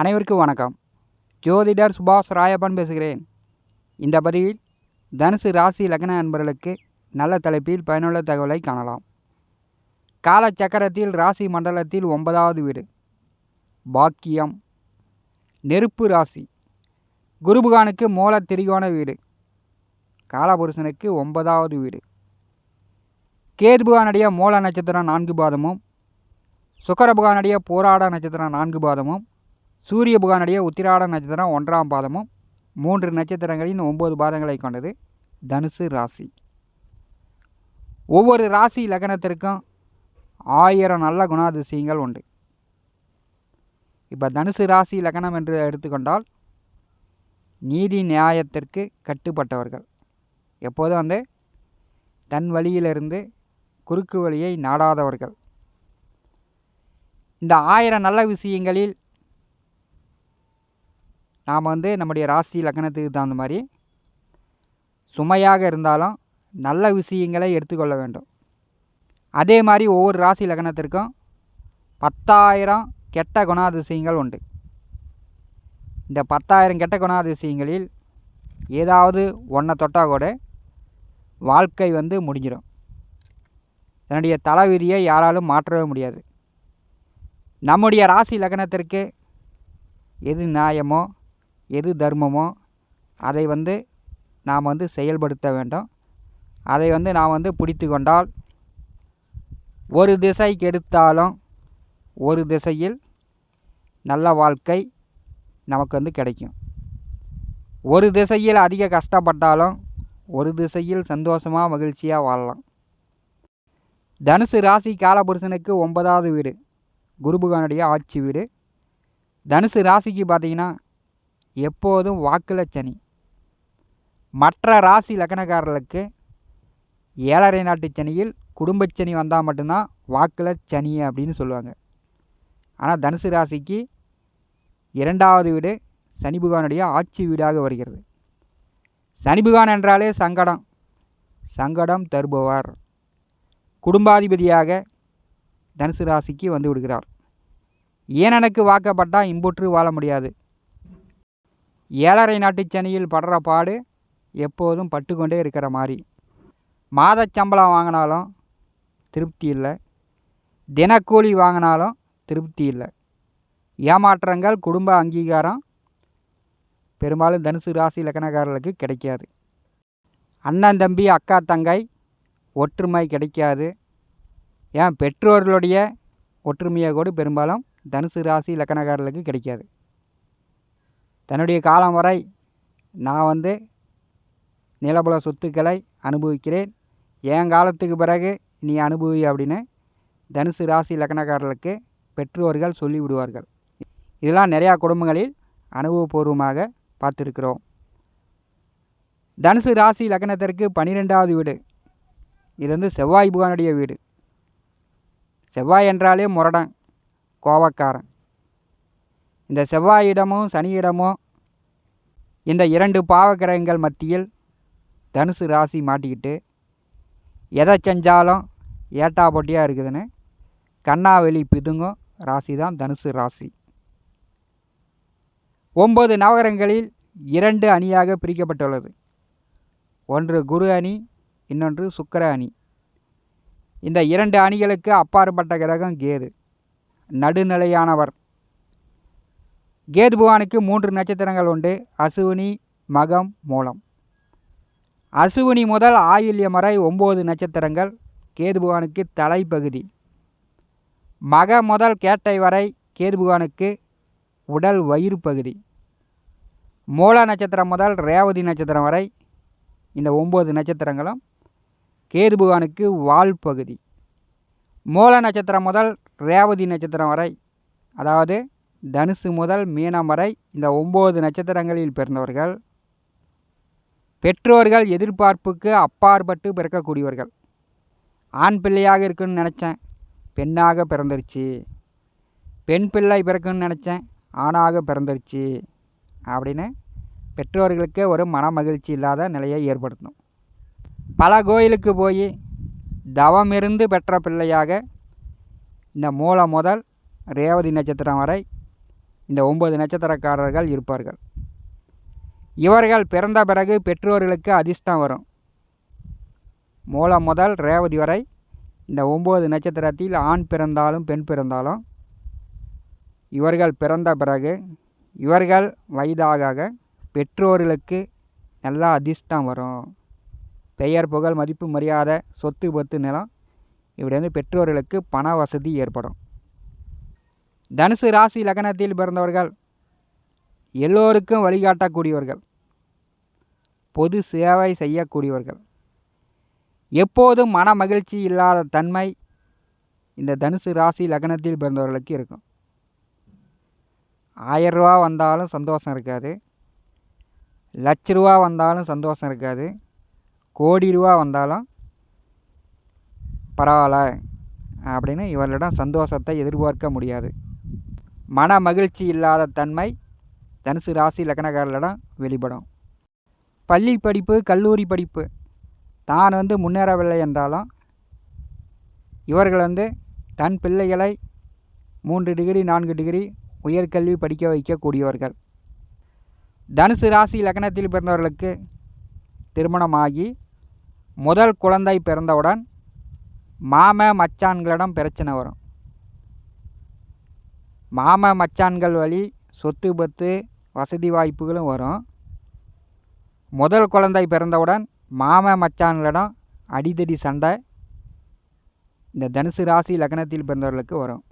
அனைவருக்கும் வணக்கம். ஜோதிடர் சுபாஷ் ராயப்பன் பேசுகிறேன். இந்த பதிவில் தனுசு ராசி லக்ன நண்பர்களுக்கு நல்ல தலைப்பில் பயனுள்ள தகவலை காணலாம். காலச்சக்கரத்தில் ராசி மண்டலத்தில் ஒன்பதாவது வீடு. பாக்கியம். நெருப்பு ராசி. குருபுகானுக்கு மூல திரிகோண வீடு. காலபுருஷனுக்கு ஒன்பதாவது வீடு. கேதுபுகானுடைய மூல நட்சத்திரம் நான்கு பாதமும் சுக்கரபுகானுடைய போராட நட்சத்திரம் நான்கு பாதமும் சூரிய புகானுடைய உத்திராட நட்சத்திரம் ஒன்றாம் பாதமும் மூன்று நட்சத்திரங்களின் ஒம்பது பாதங்களை கொண்டது தனுசு ராசி. ஒவ்வொரு ராசி லக்னத்திற்கும் ஆயிரம் நல்ல குணாதிசயங்கள் உண்டு. இப்போ தனுசு ராசி லக்னம் என்று எடுத்துக்கொண்டால் நீதி நியாயத்திற்கு கட்டுப்பட்டவர்கள். எப்போதும் வந்து தன் வழியிலிருந்து குறுக்கு வழியை நாடாதவர்கள். இந்த ஆயிரம் நல்ல விஷயங்களில் நாம் வந்து நம்முடைய ராசி லக்னத்துக்கு தகுந்த மாதிரி சுமையாக இருந்தாலும் நல்ல விஷயங்களை எடுத்துக்கொள்ள வேண்டும். அதே மாதிரி ஒவ்வொரு ராசி லக்னத்திற்கும் பத்தாயிரம் கெட்ட குணாதிசயங்கள் உண்டு. இந்த பத்தாயிரம் கெட்ட குணாதிசயங்களில் ஏதாவது ஒன்றை தொட்டால் கூட வாழ்க்கை வந்து முடிஞ்சிடும். தன்னுடைய தலைவிதியை யாராலும் மாற்றவே முடியாது. நம்முடைய ராசி லக்னத்திற்கு எது நியாயமோ எது தர்மமோ அதை வந்து நாம் வந்து செயல்படுத்த வேண்டும். அதை வந்து நாம் வந்து பிடித்து கொண்டால் ஒரு திசைக்கு எடுத்தாலும் ஒரு திசையில் நல்ல வாழ்க்கை நமக்கு வந்து கிடைக்கும். ஒரு திசையில் அதிக கஷ்டப்பட்டாலும் ஒரு திசையில் சந்தோஷமாக மகிழ்ச்சியாக வாழலாம். தனுசு ராசி காலபுருஷனுக்கு ஒன்பதாவது வீடு. குருபுகானுடைய ஆட்சி வீடு. தனுசு ராசிக்கு பார்த்தீங்கன்னா எப்போதும் வாக்கில் சனி. மற்ற ராசி லக்னக்காரர்களுக்கு ஏழரை நாட்டு சனியில் குடும்பச்சனி வந்தால் மட்டும்தான் வாக்கில் சனி அப்படின்னு சொல்லுவாங்க. ஆனால் தனுசு ராசிக்கு இரண்டாவது வீடு சனி பகவானுடைய ஆட்சி வீடாக வருகிறது. சனி பகவான் என்றாலே சங்கடம். சங்கடம் தருபவர். குடும்பாதிபதியாக தனுசு ராசிக்கு வந்து விடுகிறார். ஏனனுக்கு வாக்கப்பட்டால் இம்புற்று வாழ முடியாது. ஏழரை நாட்டு சனியில் படுற பாடு எப்போதும் பட்டுக்கொண்டே இருக்கிற மாதிரி மாதச்சம்பளம் வாங்கினாலும் திருப்தி இல்லை. தினக்கூலி வாங்கினாலும் திருப்தி இல்லை. ஏமாற்றங்கள் குடும்ப அங்கீகாரம் பெரும்பாலும் தனுசு ராசி லக்கணக்காரர்களுக்கு கிடைக்காது. அண்ணன் தம்பி அக்கா தங்கை ஒற்றுமை கிடைக்காது. ஏன்? பெற்றோர்களுடைய ஒற்றுமையை கூட பெரும்பாலும் தனுசு ராசி இலக்கணக்காரர்களுக்கு கிடைக்காது. தன்னுடைய காலம் வரை நான் வந்து நிலபல சொத்துக்களை அனுபவிக்கிறேன். என் காலத்துக்கு பிறகு நீ அனுபவி அப்படின்னு தனுசு ராசி லக்னக்காரர்களுக்கு பெற்றோர்கள் சொல்லிவிடுவார்கள். இதெல்லாம் நிறையா குடும்பங்களில் அனுபவபூர்வமாக பார்த்துருக்கிறோம். தனுசு ராசி லக்னத்திற்கு பன்னிரெண்டாவது வீடு. இது வந்து செவ்வாய் புகானுடைய வீடு. செவ்வாய் என்றாலே முரடன் கோவக்காரன் இந்த செவ்வாயிடமும் சனியிடமும் இந்த இரண்டு பாவக்கிரகங்கள் மத்தியில் தனுசு ராசி மாட்டிக்கிட்டு எதை செஞ்சாலும் ஏட்டா போட்டியாக இருக்குதுன்னு கண்ணாவெளி பிதுங்கும் ராசி தான் தனுசு ராசி. ஒம்பது நவகரங்களில் இரண்டு அணியாக பிரிக்கப்பட்டுள்ளது. ஒன்று குரு அணி இன்னொன்று சுக்கர அணி. இந்த இரண்டு அணிகளுக்கு அப்பாற்பட்ட கிரகம் கேது. நடுநிலையானவர். கேது பகவானுக்கு மூன்று நட்சத்திரங்கள் உண்டு. அசுவினி மகம் மூலம். அசுவினி முதல் ஆயில்யம் வரை ஒம்பது நட்சத்திரங்கள். கேது பகவானுக்கு தலைப்பகுதி. மக முதல் கேட்டை வரை கேது பகவானுக்கு உடல் வயிறு பகுதி. மூல நட்சத்திரம் முதல் ரேவதி நட்சத்திரம் வரை இந்த ஒம்பது நட்சத்திரங்களும் கேது பகவானுக்கு வால் பகுதி. மூல நட்சத்திரம் முதல் ரேவதி நட்சத்திரம் வரை அதாவது தனுசு முதல் மீனம் வரை இந்த ஒம்பது நட்சத்திரங்களில் பிறந்தவர்கள். பெற்றோர்கள் எதிர்பார்ப்புக்கு அப்பாற்பட்டு பிறக்கக்கூடியவர்கள். ஆண் பிள்ளையாக இருக்குன்னு நினச்சேன். பெண்ணாக பிறந்துருச்சு. பெண் பிள்ளை பிறக்குன்னு நினச்சேன். ஆணாக பிறந்துருச்சு. அப்படின்னு பெற்றோர்களுக்கு ஒரு மன மகிழ்ச்சி இல்லாத நிலையை ஏற்படுத்தும் பல கோயிலுக்கு போய் தவமிருந்து பெற்ற பிள்ளையாக இந்த மூலம் முதல் ரேவதி நட்சத்திரம் வரை இந்த ஒம்பது நட்சத்திரக்காரர்கள் இருப்பார்கள். இவர்கள் பிறந்த பிறகு பெற்றோர்களுக்கு அதிர்ஷ்டம் வரும். மூலம் முதல் ரேவதி வரை இந்த ஒம்பது நட்சத்திரத்தில் ஆண் பிறந்தாலும் பெண் பிறந்தாலும் இவர்கள் பிறந்த பிறகு இவர்கள் வயதாக பெற்றோர்களுக்கு நல்லா அதிர்ஷ்டம் வரும். பெயர் புகழ் மதிப்பு மரியாதை சொத்து பத்து நிலம் இப்படி வந்து பெற்றோர்களுக்கு பண வசதி ஏற்படும். தனுசு ராசி லக்னத்தில் பிறந்தவர்கள் எல்லோருக்கும் வழிகாட்டக்கூடியவர்கள். பொது சேவை செய்யக்கூடியவர்கள். எப்போதும் மன மகிழ்ச்சி இல்லாத தன்மை இந்த தனுசு ராசி லக்னத்தில் பிறந்தவர்களுக்கு இருக்கும். ஆயிரம் ரூபா வந்தாலும் சந்தோஷம் இருக்காது. லட்ச ரூபா வந்தாலும் சந்தோஷம் இருக்காது. கோடி ரூபா வந்தாலும் பரவாயில்ல அப்படின்னு இவர்களிடம் சந்தோஷத்தை எதிர்பார்க்க முடியாது. மன மகிழ்ச்சி இல்லாத தன்மை தனுசு ராசி லக்னக்காரர்களிடம் வெளிப்படும். பள்ளி படிப்பு கல்லூரி படிப்பு தான் வந்து முன்னேறவில்லை என்றாலும் இவர்கள் வந்து தன் பிள்ளைகளை மூன்று டிகிரி நான்கு டிகிரி உயர்கல்வி படிக்க வைக்கக்கூடியவர்கள். தனுசு ராசி லக்னத்தில் பிறந்தவர்களுக்கு திருமணமாகி முதல் குழந்தை பிறந்தவுடன் மாம மச்சான்களிடம் பிரச்சனை வரும். மாம மச்சான்கள் வழி சொத்து பத்து வசதி வாய்ப்புகளும் வரும். முதல் குழந்தை பிறந்தவுடன் மாம மச்சான்களிடம் அடிதடி சண்டை இந்த தனுசு ராசி லக்னத்தில் பிறந்தவர்களுக்கு வரும்.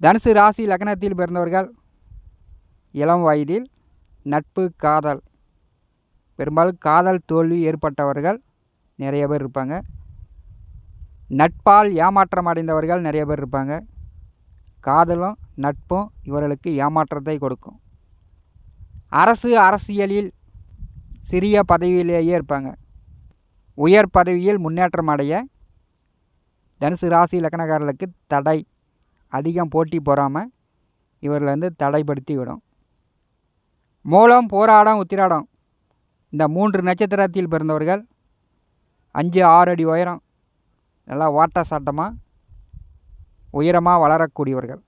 தனுசு ராசி லக்னத்தில் பிறந்தவர்கள் இளம் வயதில் நட்பு காதல். பெரும்பாலும் காதல் தோல்வி ஏற்பட்டவர்கள் நிறைய பேர் இருப்பாங்க. நட்பால் ஏமாற்றம் அடைந்தவர்கள் நிறைய பேர் இருப்பாங்க. காதலும் நட்பும் இவர்களுக்கு ஏமாற்றத்தை கொடுக்கும். அரசு அரசியலில் சிறிய பதவியிலேயே இருப்பாங்க. உயர் பதவியில் முன்னேற்றம் அடைய தனுசு ராசி லக்னக்காரர்களுக்கு தடை. அதிகம் போட்டி போகாமல் இவர்கள் வந்து தடைப்படுத்தி விடும். மூலம் போராடம் உத்திராடம். இந்த மூன்று நட்சத்திரத்தில் பிறந்தவர்கள் அஞ்சு ஆறு அடி உயரம். நல்லா வாட்ட சாட்டமாக உயரமாக வளரக்கூடியவர்கள்.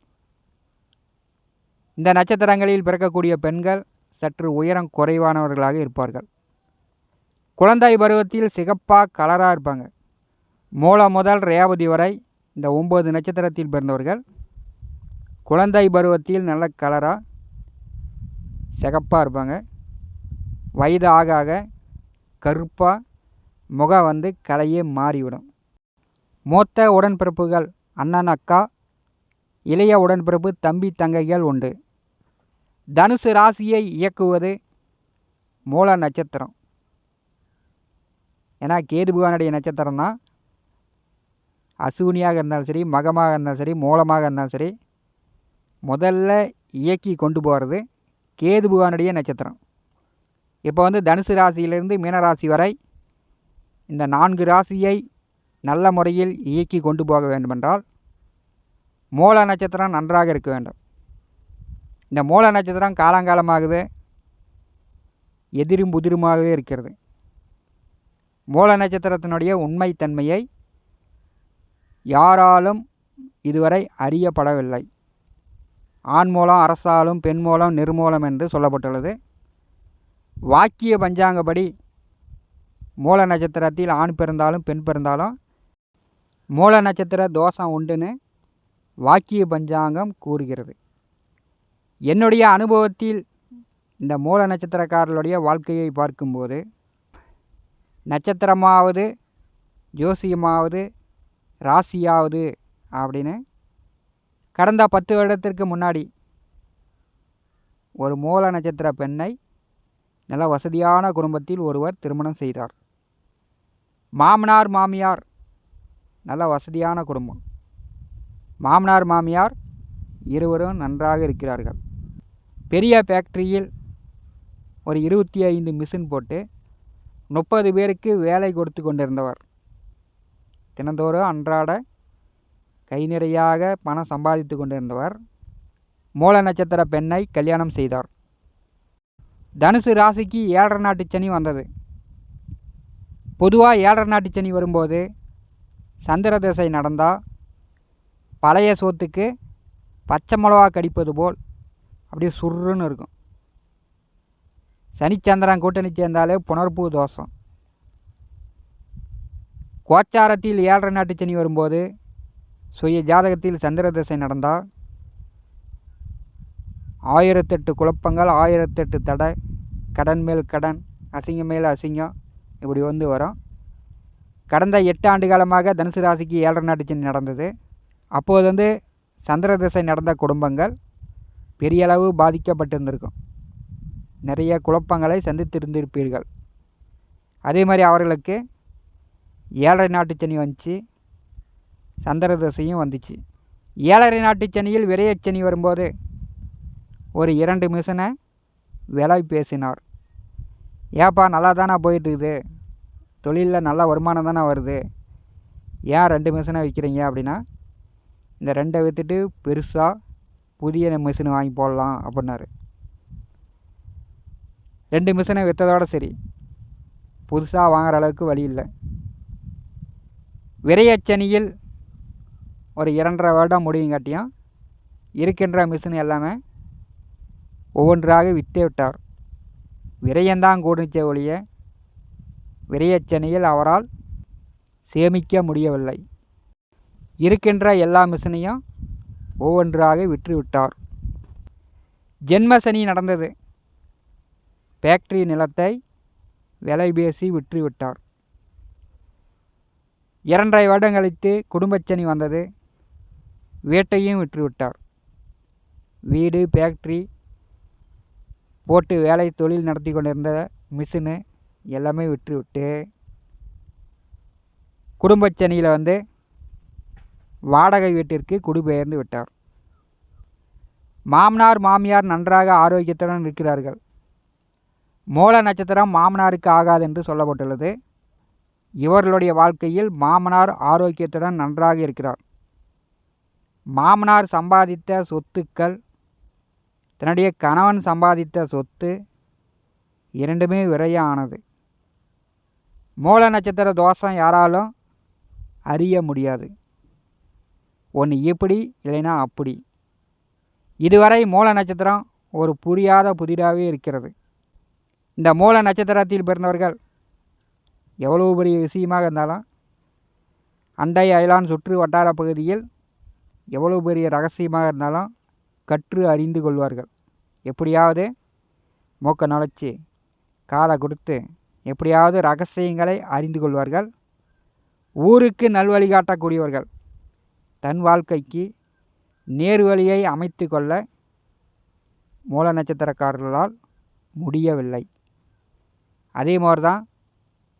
இந்த நட்சத்திரங்களில் பிறக்கக்கூடிய பெண்கள் சற்று உயரம் குறைவானவர்களாக இருப்பார்கள். குழந்தை பருவத்தில் சிகப்பாக கலராக இருப்பாங்க. மூலம் முதல் ரேவதி வரை இந்த ஒம்பது நட்சத்திரத்தில் பிறந்தவர்கள் குழந்தை பருவத்தில் நல்ல கலராக சிகப்பாக இருப்பாங்க. வயது ஆக ஆக கருப்பாக முகம் வந்து கலையே மாறிவிடும். மூத்த உடன்பிறப்புகள் அண்ணன் அக்கா. இளைய உடன்பிறப்பு தம்பி தங்கைகள் உண்டு. தனுசு ராசியை இயக்குவது மூல நட்சத்திரம். ஏன்னா கேது பகவானுடைய நட்சத்திரம் தான் அசூனியாக இருந்தாலும் சரி மகமாக இருந்தாலும் சரி மூலமாக இருந்தாலும் சரி முதல்ல இயக்கி கொண்டு போகிறது கேது பகவானுடைய நட்சத்திரம். இப்போ வந்து தனுசு ராசியிலிருந்து மீனராசி வரை இந்த நான்கு ராசியை நல்ல முறையில் இயக்கி கொண்டு போக வேண்டுமென்றால் மூல நட்சத்திரம் நன்றாக இருக்க வேண்டும். இந்த மூல நட்சத்திரம் காலங்காலமாகவே எதிரும் புதிருமாகவே இருக்கிறது. மூல நட்சத்திரத்தினுடைய உண்மைத்தன்மையை யாராலும் இதுவரை அறியப்படவில்லை. ஆண் மூலம் அரசாலும் பெண் மூலம் நிர்மூலம் என்று சொல்லப்பட்டுள்ளது. வாக்கிய பஞ்சாங்கப்படி மூல நட்சத்திரத்தில் ஆண் பிறந்தாலும் பெண் பிறந்தாலும் மூல நட்சத்திர தோஷம் உண்டுன்னு வாக்கிய பஞ்சாங்கம் கூறுகிறது. என்னுடைய அனுபவத்தில் இந்த மூல நட்சத்திரக்காரர்களுடைய வாழ்க்கையை பார்க்கும்போது நட்சத்திரமாவது ஜோசியமாவது ராசியாவது அப்படின்னு கடந்த பத்து வருடத்திற்கு முன்னாடி ஒரு மூல நட்சத்திர பெண்ணை நல்ல வசதியான குடும்பத்தில் ஒருவர் திருமணம் செய்தார். மாமனார் மாமியார் நல்ல வசதியான குடும்பம். மாமனார் மாமியார் இருவரும் நன்றாக இருக்கிறார்கள். பெரிய ஃபேக்ட்ரியில் ஒரு இருபத்தி ஐந்து மிஷின் போட்டு முப்பது பேருக்கு வேலை கொடுத்து கொண்டிருந்தவர். தினந்தோறும் அன்றாட கை நிறையாக பணம் சம்பாதித்து கொண்டிருந்தவர். மூல நட்சத்திர பெண்ணை கல்யாணம் செய்தார். தனுசு ராசிக்கு ஏழரை நாட்டு சனி வந்தது. பொதுவாக ஏழரை நாட்டு சனி வரும்போது சந்திர திசை நடந்தால் பழைய சோத்துக்கு பச்சை மிளகா கடிப்பது போல் அப்படியே சுருன்னு இருக்கும். சனிச்சந்திரன் கூட்டணி சேர்ந்தாலே புணர்ப்பு தோஷம். கோச்சாரத்தில் ஏழரை நாட்டு சனி வரும்போது சுய ஜாதகத்தில் சந்திர திசை நடந்தால் ஆயிரத்தெட்டு குழப்பங்கள் ஆயிரத்தெட்டு தடை கடன் மேல் கடன் அசிங்கம் மேல் அசிங்கம் இப்படி வந்து வரும். கடந்த எட்டு ஆண்டு காலமாக தனுசு ராசிக்கு ஏழரை நாட்டு நடந்தது. அப்போது வந்து சந்திர திசை நடந்த குடும்பங்கள் பெரிய அளவு பாதிக்கப்பட்டிருந்திருக்கும். நிறைய குழப்பங்களை சந்தித்திருந்திருப்பீர்கள். அதே மாதிரி அவர்களுக்கு ஏழரை நாட்டு சனி வந்துச்சு. சந்திர திசையும் வந்துச்சு. ஏழரை நாட்டு சனியில் விரையச்சனி வரும்போது ஒரு இரண்டு மிஷனை விலை பேசினார். ஏப்பா நல்லா தானே போயிட்டுருக்குது? தொழிலில் நல்ல வருமானம் தானே வருது. ஏன் ரெண்டு மிஷினை விற்கிறீங்க அப்படின்னா இந்த ரெண்டை விற்றுட்டு பெருசாக புதிய மிஷின் வாங்கி போடலாம் அப்படின்னாரு. ரெண்டு மிஷினை விற்றதோட சரி புதுசாக வாங்குற அளவுக்கு வழி இல்லை. விரையச்சனியில் ஒரு இரண்டரை வருடம் முடியுங்காட்டியும் இருக்கின்ற மிஷின் எல்லாமே ஒவ்வொன்றாக விற்றே விட்டார். விரயந்தான் கூடுச்சே ஒழிய விரையச்சனியில் அவரால் சேமிக்க முடியவில்லை. இருக்கின்ற எல்லா மிஷினையும் ஒவ்வொன்றாக விற்றுவிட்டார். ஜென்மசனி நடந்தது. ஃபேக்ட்ரி நிலத்தை விலை பேசி விற்றுவிட்டார். இரண்டரை வருடம் கழித்து குடும்பச்சனி வந்தது. வீட்டையும் விற்றுவிட்டார். வீடு ஃபேக்ட்ரி போட்டு வேலை தொழில் நடத்தி கொண்டிருந்த மிஷினு எல்லாமே விற்று விட்டு குடும்பச்சனியில் வந்து வாடகை வீட்டிற்கு குடிபெயர்ந்து விட்டார். மாமனார் மாமியார் நன்றாக ஆரோக்கியத்துடன் இருக்கிறார்கள். மூல நட்சத்திரம் மாமனாருக்கு ஆகாது என்று சொல்லப்பட்டுள்ளது. இவர்களுடைய வாழ்க்கையில் மாமனார் ஆரோக்கியத்துடன் நன்றாக இருக்கிறார். மாமனார் சம்பாதித்த சொத்துக்கள் தன்னுடைய கணவன் சம்பாதித்த சொத்து இரண்டுமே விரையானது. ஆனது மூல நட்சத்திர தோஷம் யாராலும் அறிய முடியாது. ஒன்று இப்படி இல்லைன்னா அப்படி. இதுவரை மூல நட்சத்திரம் ஒரு புரியாத புதிராகவே இருக்கிறது. இந்த மூல நட்சத்திரத்தில் பிறந்தவர்கள் எவ்வளவு பெரிய விஷயமாக இருந்தாலும் அண்டை அயலான் சுற்று வட்டார பகுதியில் எவ்வளவு பெரிய ரகசியமாக இருந்தாலும் கற்று அறிந்து கொள்வார்கள். எப்படியாவது மூக்க நுழைச்சி காதை கொடுத்து எப்படியாவது ரகசியங்களை அறிந்து கொள்வார்கள். ஊருக்கு நல்வழி காட்டக்கூடியவர்கள் தன் வாழ்க்கைக்கு நேர்வழியை அமைத்து கொள்ள மூல நட்சத்திரக்காரர்களால் முடியவில்லை. அதே மாதிரி தான்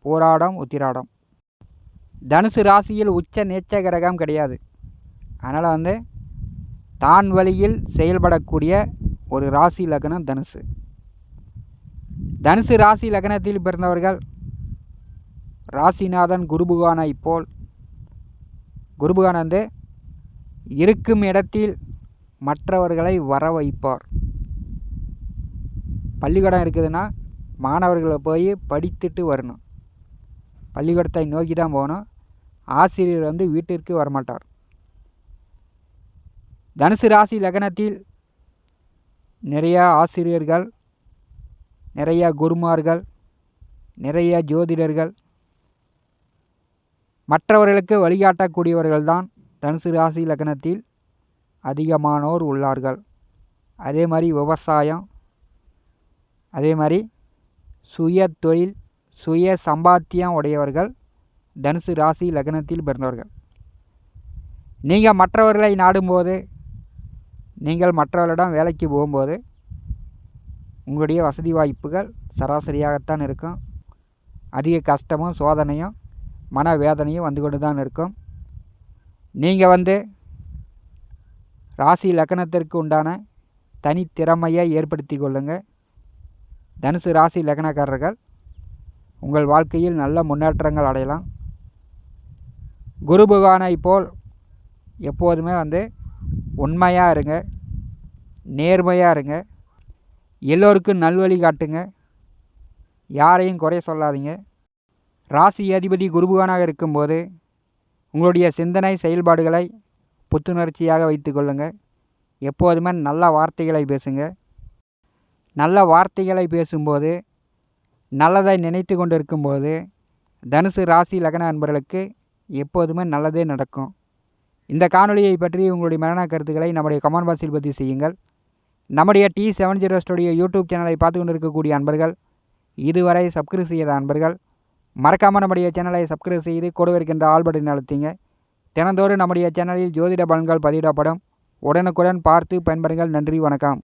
போராடம் உத்திராடம். தனுசு ராசியில் உச்ச நேச்ச கிரகம் கிடையாது. அதனால் வந்து தான் வழியில் செயல்படக்கூடிய ஒரு ராசி லக்னம் தனுசு. தனுசு ராசி லக்னத்தில் பிறந்தவர்கள் ராசிநாதன் குருபுகானை போல் குருபுகான் வந்து இருக்கும் இடத்தில் மற்றவர்களை வர வைப்பார் பள்ளிக்கூடம் இருக்குதுன்னா மாணவர்களை போய் படித்துட்டு வரணும். பள்ளிக்கூடத்தை நோக்கி தான் போகணும். ஆசிரியர் வந்து வீட்டிற்கு வரமாட்டார். தனுசு ராசி லக்னத்தில் நிறையா ஆசிரியர்கள் நிறையா குருமார்கள் நிறைய ஜோதிடர்கள் மற்றவர்களுக்கு வழிகாட்டக்கூடியவர்கள்தான் தனுசு ராசி லக்னத்தில் அதிகமானோர் உள்ளார்கள். அதே மாதிரி விவசாயம் அதே மாதிரி சுய தொழில் சுய சம்பாத்தியம் உடையவர்கள் தனுசு ராசி லக்னத்தில் பிறந்தவர்கள். நீங்கள் மற்றவர்களை நாடும்போது நீங்கள் மற்றவர்களிடம் வேலைக்கு போகும்போது உங்களுடைய வசதி வாய்ப்புகள் சராசரியாகத்தான் இருக்கும். அதிக கஷ்டமும் சோதனையும் மன வேதனையும் வந்து கொண்டு தான் இருக்கும். நீங்கள் வந்து ராசி லக்கணத்திற்கு உண்டான தனித்திறமையை ஏற்படுத்தி கொள்ளுங்கள் தனுசு ராசி லக்னக்காரர்கள் உங்கள் வாழ்க்கையில் நல்ல முன்னேற்றங்கள் அடையலாம். குரு பகவானை போல் எப்போதுமே வந்து உண்மையாக இருங்க நேர்மையாக இருங்க. எல்லோருக்கும் நல்வழி காட்டுங்க. யாரையும் குறை சொல்லாதீங்க. ராசி அதிபதி குருபுகானாக இருக்கும்போது உங்களுடைய சிந்தனை செயல்பாடுகளை புத்துணர்ச்சியாக வைத்துக்கொள்ளுங்க எப்போதுமே நல்ல வார்த்தைகளை பேசுங்க. நல்ல வார்த்தைகளை பேசும்போது நல்லதை நினைத்து கொண்டு இருக்கும்போது தனுசு ராசி லக்ன அன்பர்களுக்கு எப்போதுமே நல்லதே நடக்கும். இந்த காணொலியை பற்றி உங்களுடைய மரண கருத்துக்களை நம்முடைய கமெண்ட் பாக்ஸில் பதிவு செய்யுங்கள். நம்முடைய T seven zero studio YouTube சேனலை பார்த்து கொண்டு இருக்கக்கூடிய அன்பர்கள் இதுவரை சப்ஸ்கிரைப் செய்யாத அன்பர்கள் மறக்காமல் நம்முடைய சேனலை சப்ஸ்கிரைப் செய்து கொடுவிருக்கின்ற இருக்கின்ற ஆல் பட்டன் அழுத்திங்க. தினந்தோறும் நம்முடைய சேனலில் ஜோதிட பலன்கள் பதிவிடப்படும். உடனுக்குடன் பார்த்து பயன்படுங்கள் நன்றி வணக்கம்.